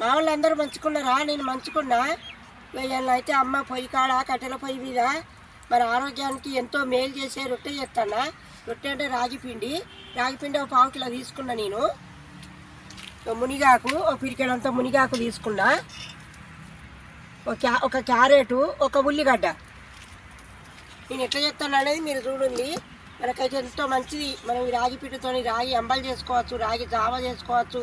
మా వాళ్ళు అందరూ మంచుకున్నారా? నేను మంచుకున్నా. వీళ్ళని అయితే అమ్మ పొయ్యి కాడ కట్టెల పొయ్యి మీద మన ఆరోగ్యానికి ఎంతో మేలు చేసే రొట్టె చేస్తానా? రొట్టె అంటే రాగిపిండి రాగిపిండి ఒక పావు కిలో తీసుకున్నా నేను. మునిగాకు ఒక పిరికెడంత మునిగాకు తీసుకున్నా. ఒక క్యా ఒక క్యారెటు ఒక ఉల్లిగడ్డ. నేను ఎట్లా చెప్తాను అనేది మీరు చూడండి. మనకైతే ఎంతో మంచిది. మనం ఈ రాగి పిండితో రాగి అంబలు చేసుకోవచ్చు రాగి జావ చేసుకోవచ్చు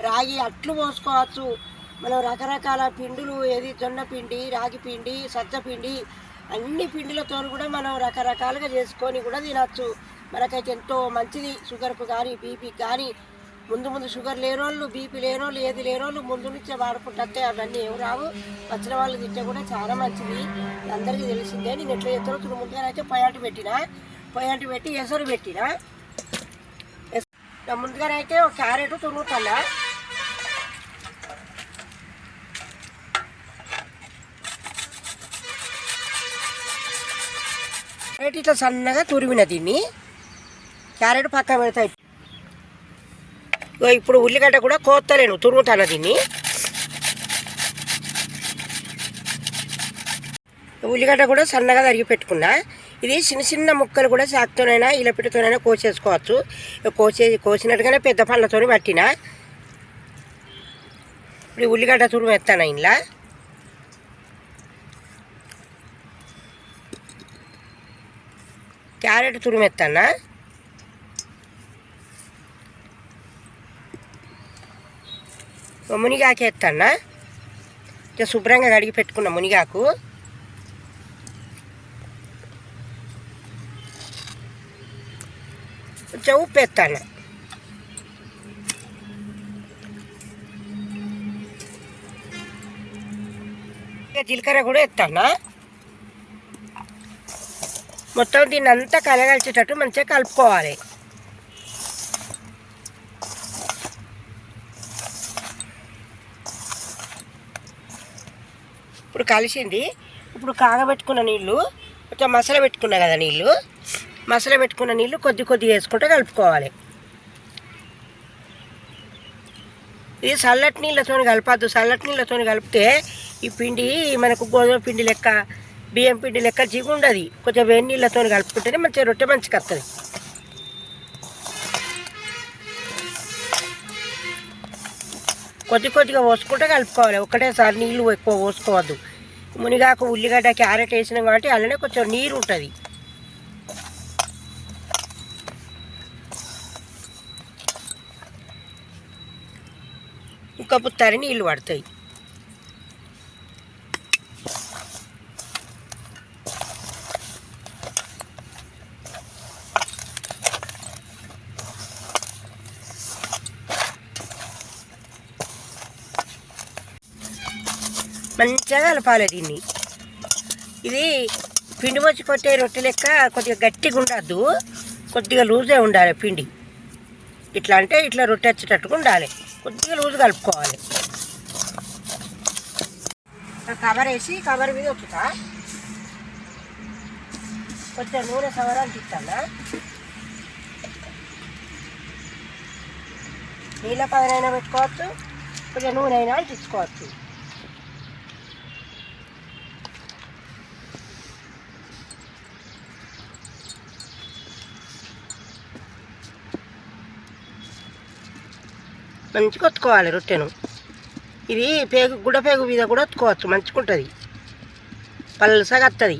రాగి అట్లు పోసుకోవచ్చు మనం రకరకాల పిండులు ఏది జొన్న పిండి రాగి పిండి సజ్జ పిండి అన్ని పిండిలతో కూడా మనం రకరకాలుగా చేసుకొని కూడా తినచ్చు. మనకైతే ఎంతో మంచిది. షుగర్కు కానీ బీపీకి కానీ ముందు ముందు షుగర్ లేనోళ్ళు బీపీ లేనోళ్ళు ఏది లేనోళ్ళు ముందు నుంచే వాడుకుంటే అవన్నీ ఏమి రావు. వచ్చిన వాళ్ళు తింటే కూడా చాలా మంచిది. అందరికీ తెలిసిందే. నేను ఎట్లా చేస్తానో చూడు. ముందుగా అయితే పొయ్యాటి పెట్టిన. పొయ్యాటి పెట్టి ఎసరు పెట్టిన. ఎస్- నా ముందుగానైతే ఒక క్యారెట్ తురుగుతున్నా క్యారెట్ ఇట్లా సన్నగా తురిమిన దీన్ని. క్యారెట్ పక్కన పెడతాయి ఇగో ఇప్పుడు ఉల్లిగడ్డ కూడా కోత్తలేను తురుగుతాను దీన్ని. ఉల్లిగడ్డ కూడా సన్నగా తరిగి పెట్టుకున్నా. ఇది చిన్న చిన్న ముక్కలు కూడా చాకుతోనైనా ఇలపిటితోనైనా కోసేసుకోవచ్చు. కోసే కోసినట్టుగానే పెద్ద పళ్ళతో పట్టిన. ఇప్పుడు ఉల్లిగడ్డ తురుము ఎత్తాను ఇంట్లో క్యారెట్ తురుము మునిగాకు ఎత్తన్నా? ఇక శుభ్రంగా కడిగి పెట్టుకున్న మునిగాకు. కొంచెం ఉప్పు ఎత్తాను జీలకర్ర కూడా ఎత్తానా మొత్తం దీన్ని అంతా కలగలిచేటట్టు మంచిగా కలుపుకోవాలి. ఇప్పుడు కలిసింది. ఇప్పుడు కాగబెట్టుకున్న నీళ్ళు కొంచెం మసాలా పెట్టుకున్నా కదా నీళ్ళు మసాలా పెట్టుకున్న నీళ్ళు కొద్ది కొద్దిగా వేసుకుంటే కలుపుకోవాలి. ఇది చల్లటి నీళ్ళతో కలపద్దు. చల్లటి నీళ్ళతో కలిపితే ఈ పిండి మనకు గోధుమ పిండి లెక్క బియ్యం పిండి లెక్క జీవి ఉండదు కొంచెం వేడి నీళ్ళతో కలుపుకుంటేనే మంచిగా రొట్టె మంచిగా వస్తుంది కొద్ది కొద్దిగా పోసుకుంటే కలుపుకోవాలి. ఒకటేసారి నీళ్ళు ఎక్కువ పోసుకోవద్దు. మునిగాకు ఉల్లిగడ్డ క్యారెట్ వేసినాం కాబట్టి అలానే కొంచెం నీరు ఉంటుంది. ఇంకా తరి నీళ్ళు పడతాయి. మంచిగా కలపాలి దీన్ని. ఇది పిండి వచ్చి కొట్టే రొట్టె లెక్క కొద్దిగా గట్టిగా ఉండద్దు. కొద్దిగా లూజే ఉండాలి పిండి. ఇట్లా అంటే ఇట్లా రొట్టె వచ్చేటట్టుగా ఉండాలి. కొద్దిగా లూజ్ కలుపుకోవాలి. కవర్ వేసి కవర్ మీద వచ్చుతా కొంచెం నూనె సవరాలు తిట్టానా నీళ్ళ పదనైనా పెట్టుకోవచ్చు. కొంచెం నూనె అయినా తీసుకోవచ్చు మంచిగా ఒత్తుకోవాలి రొట్టెను. ఇది పేగు గుడ్డ పేగు మీద కూడా ఒత్తుకోవచ్చు మంచిగా ఉంటుంది పల్సగా వస్తుంది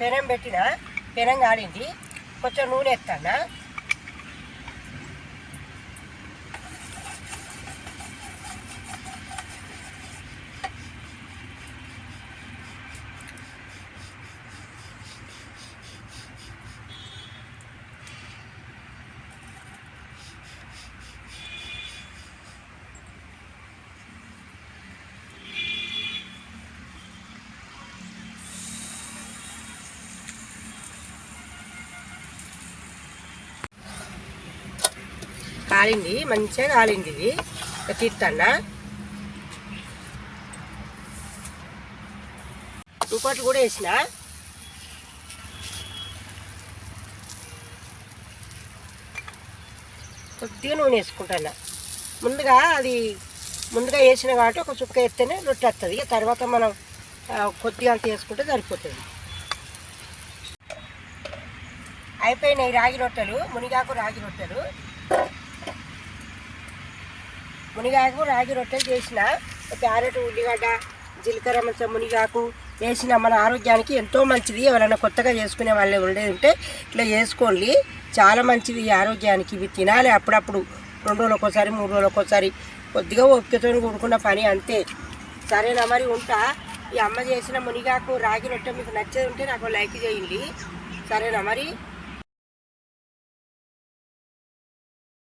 పెనం పెట్టిన పెనం ఆడింది కొంచెం నూనె ఎత్తానా కాలింది మంచిగా కాలింది ఇది. తీస్తాన్న ఇంకోటి కూడా వేసిన. కొద్దిగా నూనె వేసుకుంటాను ముందుగా అది ముందుగా వేసిన కాబట్టి ఒక చుక్క ఎత్తేనే రొట్టెస్తుంది వస్తుంది తర్వాత మనం కొద్దిగా అంత వేసుకుంటే సరిపోతుంది. అయిపోయినాయి రాగి రొట్టెలు మునిగాకు రాగి రొట్టెలు. మునిగాకు రాగి రొట్టెలు చేసిన క్యారెట్ ఉల్లిగడ్డ జీలకర్ర మంచిగా మునిగాకు వేసిన మన ఆరోగ్యానికి ఎంతో మంచిది. ఎవరైనా కొత్తగా చేసుకునే వాళ్ళు ఉండేది ఉంటే ఇట్లా చేసుకోండి. చాలా మంచిది ఆరోగ్యానికి. ఇవి తినాలి అప్పుడప్పుడు. రెండు రోజులకు ఒకసారి మూడు రోజులకు ఒకసారి కొద్దిగా ఓపికతో కూడుకున్న పని అంతే. సరేనా మరి ఉంటా. ఈ అమ్మ చేసిన మునిగాకు రాగి రొట్టె మీకు నచ్చేది ఉంటే నాకు లైక్ చేయండి. సరేనా మరి?